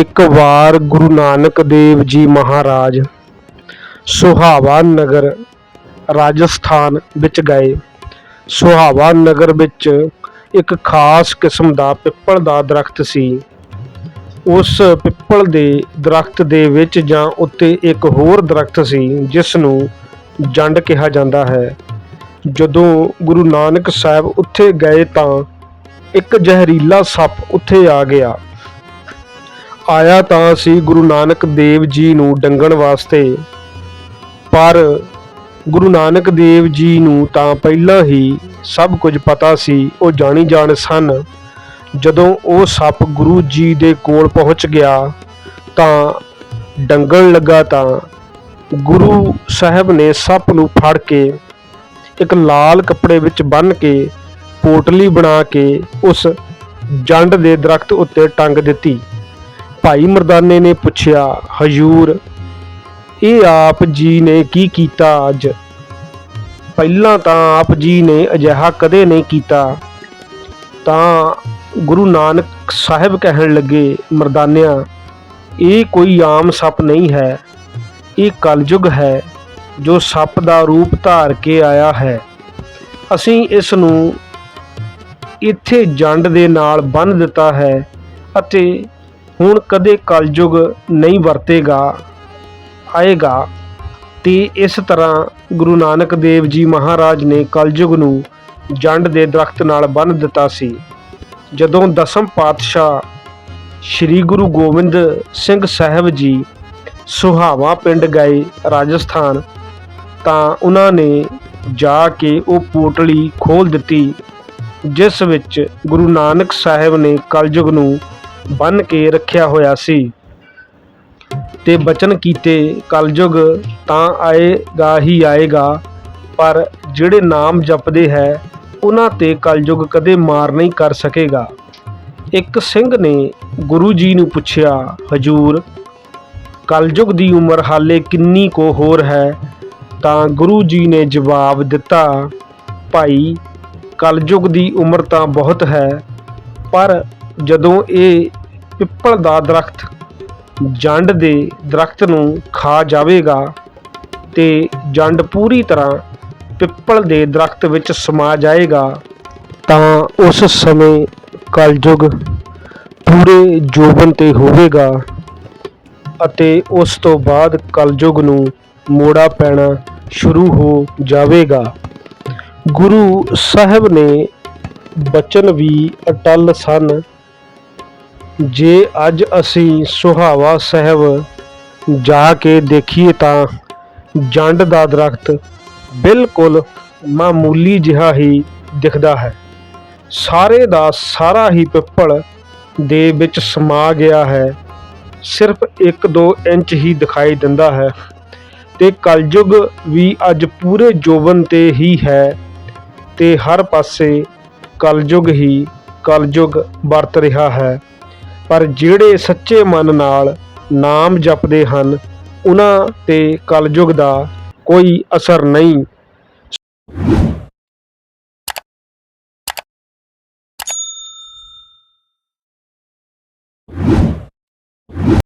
ਇੱਕ ਵਾਰ ਗੁਰੂ ਨਾਨਕ ਦੇਵ ਜੀ ਮਹਾਰਾਜ ਸੁਹਾਵਾ ਨਗਰ ਰਾਜਸਥਾਨ ਵਿੱਚ ਗਏ। ਸੁਹਾਵਾ ਨਗਰ ਵਿੱਚ ਇੱਕ ਖਾਸ ਕਿਸਮ ਦਾ ਪਿੱਪਲ ਦਾ ਦਰਖਤ ਸੀ। ਉਸ ਪਿੱਪਲ ਦੇ ਦਰਖਤ ਦੇ ਵਿੱਚ ਜਾਂ ਉੱਤੇ ਇੱਕ ਹੋਰ ਦਰਖਤ ਸੀ ਜਿਸ ਨੂੰ ਜੰਡ ਕਿਹਾ ਜਾਂਦਾ ਹੈ। ਜਦੋਂ ਗੁਰੂ ਨਾਨਕ ਸਾਹਿਬ ਉੱਥੇ ਗਏ ਤਾਂ ਇੱਕ ਜ਼ਹਿਰੀਲਾ ਸੱਪ ਉੱਥੇ ਆ ਗਿਆ। ਆਇਆ ਤਾਂ ਸੀ ਗੁਰੂ ਨਾਨਕ ਦੇਵ ਜੀ ਨੂੰ ਡੰਗਣ ਵਾਸਤੇ, ਪਰ ਗੁਰੂ ਨਾਨਕ ਦੇਵ ਜੀ ਨੂੰ ਤਾਂ ਪਹਿਲਾਂ ਹੀ ਸਭ ਕੁਝ ਪਤਾ ਸੀ, ਉਹ ਜਾਣੀ ਜਾਣ ਸਨ। ਜਦੋਂ ਉਹ ਸੱਪ ਗੁਰੂ ਜੀ ਦੇ ਕੋਲ ਪਹੁੰਚ ਗਿਆ ਤਾਂ ਡੰਗਣ ਲੱਗਾ ਤਾਂ ਗੁਰੂ ਸਾਹਿਬ ਨੇ ਸੱਪ ਨੂੰ ਫੜ ਕੇ ਇੱਕ ਲਾਲ ਕੱਪੜੇ ਵਿੱਚ ਬੰਨ੍ਹ ਕੇ ਪੋਟਲੀ ਬਣਾ ਕੇ ਉਸ ਜੰਡ ਦੇ ਦਰਖਤ ਉੱਤੇ ਟੰਗ ਦਿੱਤੀ। ਭਾਈ ਮਰਦਾਨੇ ਨੇ ਪੁੱਛਿਆ, ਹਜੂਰ, ਇਹ ਆਪ ਜੀ ਨੇ ਕੀ ਕੀਤਾ ਅੱਜ? ਪਹਿਲਾਂ ਤਾਂ ਆਪ ਜੀ ਨੇ ਅਜਿਹਾ ਕਦੇ ਨਹੀਂ ਕੀਤਾ। ਤਾਂ ਗੁਰੂ ਨਾਨਕ ਸਾਹਿਬ ਕਹਿਣ ਲੱਗੇ, ਮਰਦਾਨਿਆਂ, ਇਹ ਕੋਈ ਆਮ ਸੱਪ ਨਹੀਂ ਹੈ। ਇਹ ਕਲਯੁਗ ਹੈ, ਜੋ ਸੱਪ ਦਾ ਰੂਪ ਧਾਰ ਕੇ ਆਇਆ ਹੈ। ਅਸੀਂ ਇਸ ਨੂੰ ਇੱਥੇ ਜੰਡ ਦੇ ਨਾਲ ਬੰਨ ਦਿੱਤਾ ਹੈ ਅਤੇ ਹੁਣ ਕਦੇ ਕਲਯੁਗ ਨਹੀਂ ਵਰਤੇਗਾ, ਆਏਗਾ, ਤੇ ਇਸ ਤਰ੍ਹਾਂ ਗੁਰੂ ਨਾਨਕ ਦੇਵ ਜੀ ਮਹਾਰਾਜ ਨੇ ਕਲਯੁਗ ਨੂੰ ਜੰਡ ਦੇ ਦਰਖਤ ਨਾਲ ਬੰਨ ਦਿੱਤਾ ਸੀ। ਜਦੋਂ ਦਸਮ ਪਾਤਸ਼ਾਹ ਸ੍ਰੀ ਗੁਰੂ ਗੋਬਿੰਦ ਸਿੰਘ ਸਾਹਿਬ ਜੀ ਸੁਹਾਵਾ ਪਿੰਡ ਗਏ ਰਾਜਸਥਾਨ, ਤਾਂ ਉਹਨਾਂ ਨੇ ਜਾ ਕੇ ਉਹ ਪੋਟਲੀ ਖੋਲ ਦਿੱਤੀ, ਜਿਸ ਵਿੱਚ ਗੁਰੂ ਨਾਨਕ ਸਾਹਿਬ ਨੇ ਕਲਯੁਗ ਨੂੰ ਬੰਨ ਕੇ ਰੱਖਿਆ ਹੋਇਆ ਸੀ। ਤੇ ਬਚਨ ਕੀਤੇ, ਕਲਯੁਗ ਤਾਂ ਆਏਗਾ ਹੀ ਆਏਗਾ, ਪਰ ਜਿਹੜੇ ਨਾਮ ਜਪਦੇ ਹੈ, ਉਹਨਾਂ ਤੇ ਕਲਯੁਗ ਕਦੇ ਮਾਰ ਨਹੀਂ ਕਰ ਸਕੇਗਾ। ਇੱਕ ਸਿੰਘ ਨੇ ਗੁਰੂ ਜੀ ਨੂੰ ਪੁੱਛਿਆ, ਹਜੂਰ, ਕਲਯੁਗ ਦੀ ਉਮਰ ਹਾਲੇ ਕਿੰਨੀ ਕੋ ਹੋਰ ਹੈ? ਤਾਂ ਗੁਰੂ ਜੀ ਨੇ ਜਵਾਬ ਦਿੱਤਾ, ਭਾਈ, ਕਲਯੁਗ ਦੀ ਉਮਰ ਤਾਂ ਬਹੁਤ ਹੈ, ਪਰ ਜਦੋਂ ਇਹ ਪਿੱਪਲ ਦਾ ਦਰਖਤ ਜੰਡ ਦੇ ਦਰਖਤ ਨੂੰ ਖਾ ਜਾਵੇਗਾ ਤੇ ਜੰਡ ਪੂਰੀ ਤਰ੍ਹਾਂ ਪਿੱਪਲ ਦੇ ਦਰਖਤ ਵਿੱਚ ਸਮਾ ਜਾਏਗਾ, ਤਾਂ ਉਸ ਸਮੇਂ ਕਲਯੁਗ ਪੂਰੇ ਜੋਬਨ ਤੇ ਹੋਵੇਗਾ ਅਤੇ ਉਸ ਤੋਂ ਬਾਅਦ ਕਲਯੁਗ ਨੂੰ ਮੋੜਾ ਪੈਣਾ ਸ਼ੁਰੂ ਹੋ ਜਾਵੇਗਾ। ਗੁਰੂ ਸਾਹਿਬ ਨੇ ਬਚਨ ਵੀ ਅਟਲ ਸਨ। ਜੇ ਅੱਜ ਅਸੀਂ ਸੁਹਾਵਾ ਸਾਹਿਬ ਜਾ ਕੇ ਦੇਖੀਏ ਤਾਂ ਜੰਡ ਦਾ ਦਰਖਤ ਬਿਲਕੁਲ ਮਾਮੂਲੀ ਜਿਹਾ ਹੀ ਦਿਖਦਾ ਹੈ। ਸਾਰੇ ਦਾ ਸਾਰਾ ਹੀ ਪਿੱਪਲ ਦੇ ਵਿੱਚ ਸਮਾ ਗਿਆ ਹੈ। ਸਿਰਫ 1-2 ਇੰਚ ਹੀ ਦਿਖਾਈ ਦਿੰਦਾ ਹੈ ਤੇ ਕਲਯੁਗ ਵੀ ਅੱਜ ਪੂਰੇ ਜੋਬਨ ਤੇ ਹੀ ਹੈ ਤੇ ਹਰ ਪਾਸੇ ਕਲਯੁਗ ਹੀ ਕਲਯੁਗ ਵਰਤ ਰਿਹਾ ਹੈ। ਪਰ ਜਿਹੜੇ ਸੱਚੇ ਮਨ ਨਾਲ ਨਾਮ ਜਪਦੇ ਹਨ, ਉਹਨਾਂ ਤੇ ਕਲਯੁਗ ਦਾ ਕੋਈ ਅਸਰ ਨਹੀਂ।